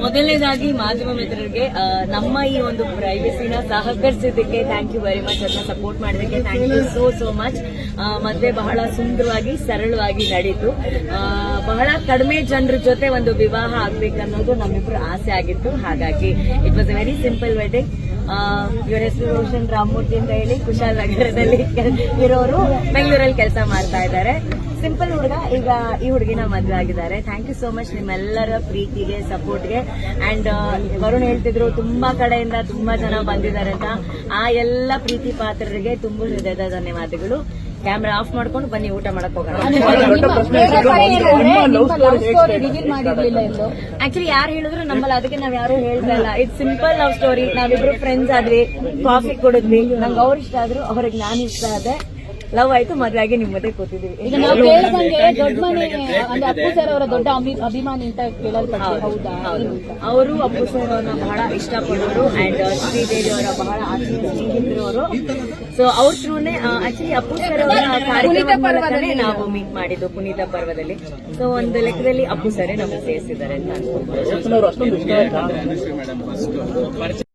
ಮೊದಲನೇದಾಗಿ ಮಾಧ್ಯಮ ಮಿತ್ರರಿಗೆ ನಮ್ಮ ಈ ಒಂದು ಪ್ರೈವಸಿನ ಸಹಕರಿಸಿದ್ದಕ್ಕೆ ಥ್ಯಾಂಕ್ ಯು ವೆರಿ ಮಚ್ ಅದನ್ನ ಸಪೋರ್ಟ್ ಮಾಡಿದಕ್ಕೆ thank you so so much ಮದುವೆ ಬಹಳ ಸುಂದರವಾಗಿ, ಸರಳವಾಗಿ ನಡೀತು ಬಹಳ ಕಡಿಮೆ ಜನರ ಜೊತೆ ಒಂದು ವಿವಾಹ ಆಗ್ಬೇಕನ್ನೋದು ನಮ್ಮಿಬ್ರು ಆಸೆ ಆಗಿತ್ತು. ಹಾಗಾಗಿ it was a very simple wedding ಇವರ ಹೆಸರು ರೋಷನ್ ರಾಮಮೂರ್ತಿ ಅಂತ ಹೇಳಿ ಕುಶಾಲ್ ನಗರದಲ್ಲಿ ಇರೋರು ಬೆಂಗಳೂರಲ್ಲಿ ಕೆಲಸ ಮಾಡ್ತಾ ಇದ್ದಾರೆ. ಸಿಂಪಲ್ ಹುಡುಗ, ಈಗ ಈ ಹುಡುಗಿನ ಮದುವೆ ಆಗಿದ್ದಾರೆ. ಥ್ಯಾಂಕ್ ಯು ಸೋ ಮಚ್ ನಿಮ್ಮೆಲ್ಲರ ಪ್ರೀತಿಗೆ ಸಪೋರ್ಟ್ಗೆ ಅಂಡ್ ವರುಣ್ ಹೇಳ್ತಿದ್ರು, ತುಂಬಾ ಕಡೆಯಿಂದ ತುಂಬಾ ಜನ ಬಂದಿದ್ದಾರೆ ಅಂತ. ಆ ಎಲ್ಲ ಪ್ರೀತಿ ಪಾತ್ರರಿಗೆ ತುಂಬ ಹೃದಯದ ಧನ್ಯವಾದಗಳು. ಕ್ಯಾಮ್ರಾ ಆಫ್ ಮಾಡ್ಕೊಂಡು ಬನ್ನಿ ಊಟ ಮಾಡಕ್ ಹೋಗೋಣ. ಆಕ್ಚುಲಿ ಯಾರು ಹೇಳಿದ್ರು ನಮ್ಮಲ್ಲಿ ಅದಕ್ಕೆ ನಾವ್ ಯಾರು ಹೇಳ್ತಾ ಇಲ್ಲ. ಇಟ್ ಸಿಂಪಲ್ ಲವ್ ಸ್ಟೋರಿ ನಾವಿಬ್ರು ಫ್ರೆಂಡ್ಸ್ ಆದ್ವಿ ಕಾಫಿ ಕುಡಿದ್ವಿ. ನಂಗೆ ಅವ್ರ ಇಷ್ಟ ಆದ್ರು ಅವ್ರಿಗೆ ನಾನು ಇಷ್ಟ ಆದೆ. ಲವ್ ಆಯ್ತು ಮದ್ವೆ ಆಗಿ ನಿಮ್ ಮಧ್ಯೆ ಕೂತಿದೀವಿ. ಈಗ ನಾವು ಕೇಳ್ದಂಗೆ ದೊಡ್ಡ ಮನೆ ಅಂದ್ರೆ ಅಪ್ಪು ಸರ್ ಅವರ ದೊಡ್ಡ ಅಭಿ- ಅಭಿಮಾನಿ ಅಂತ ಕೇಳಲ್ಪಟ್ಟೆ ಹೌದಾ ಅವರು ಅಪ್ಪು ಸರ್ ಅವ್ರನ್ನ ಬಹಳ ಇಷ್ಟಪಡೋರು ಅಂಡ್ ಶ್ರೀದೇವಿ ಅವರ ಬಹಳ ಆತ್ಮೀಯ ಸ್ನೇಹಿತರು ಅವರು ಸೊ ಅವ್ರ ಥ್ರೂನೇ ಆಕ್ಚುಲಿ ಅಪ್ಪು ಸರ್ ಅವರ ಕಾರ್ಯಕ್ರಮ ಮೂಲಕನೇ ನಾವು? ಮೀಟ್ ಮಾಡಿದ್ದು ಪುನೀತ ಪರ್ವದಲ್ಲಿ. ಸೊ ಒಂದು ಲೆಕ್ಕದಲ್ಲಿ ಅಪ್ಪು ಸರ್ ನಮಗೆ ಸೇರಿಸಿದ್ದಾರೆ ಅಂತ ಅನ್ಕೊಂಡು